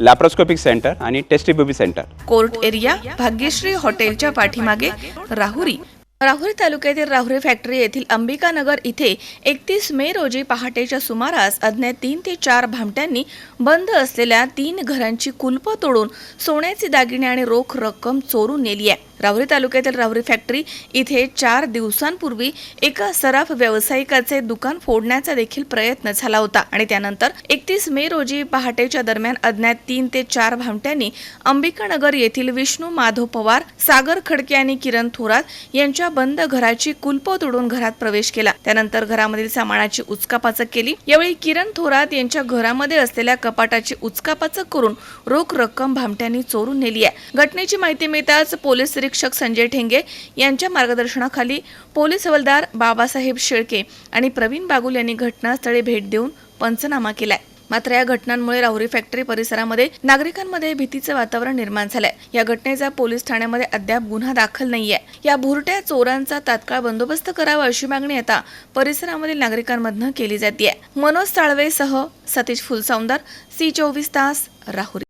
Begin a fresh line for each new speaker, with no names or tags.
Laparoscopic centre आणि test tube baby centre
court area Bhagyashree हॉटेलच्या पाठीमागे राहुरी. राहुरी तालुक्यातील राहुरी फॅक्टरी येथील अंबिकानगर इथे एकतीस मे रोजी पहाटेच्या सुमारास अज्ञात तीन ते चार भामट्यांनी बंद असलेल्या तीन घरांची कुलपं तोडून सोन्याचे दागिने आणि रोख रक्कम चोरून नेली आहे. राहुरी तालुक्यातील राहुरी फॅक्टरी इथे चार दिवसांपूर्वी एका सराफ व्यावसायिकाचे दुकान फोडण्याचा देखील प्रयत्न झाला होता. आणि त्यानंतर एकतीस मे रोजी पहाटेच्या दरम्यान अज्ञात तीन ते चार भामट्यांनी अंबिकानगर येथील विष्णू माधव पवार सागर खडके आणि किरण थोरात यांच्या बंद घराची कुलप तोडून घरात प्रवेश केला. त्यानंतर घरामधील सामानाची उचकापाचक केली. यावेळी किरण थोरात यांच्या घरामध्ये असलेल्या कपाटाची उचकापाचक करून रोख रक्कम भामट्यांनी चोरून नेली आहे. घटनेची माहिती मिळताच पोलीस निरीक्षक संजय ठेंगे यांच्या मार्गदर्शनाखाली पोलीस हवालदार बाबासाहेब शेळके आणि प्रवीण बागुल यांनी घटनास्थळी भेट देऊन पंचनामा केलाय. मात्र या घटनांमुळे राहुरी फॅक्टरी परिसरामध्ये नागरिकांमध्ये भीतीचं वातावरण निर्माण झालंय. या घटनेचा पोलीस ठाण्यामध्ये अद्याप गुन्हा दाखल नाहीये. या भुरट्या चोरांचा तात्काळ बंदोबस्त करावा अशी मागणी आता परिसरामधील नागरिकांमधनं केली जाते मनोज साळवेसह सतीश फुलसौंदर सी चोवीस तास राहुरी.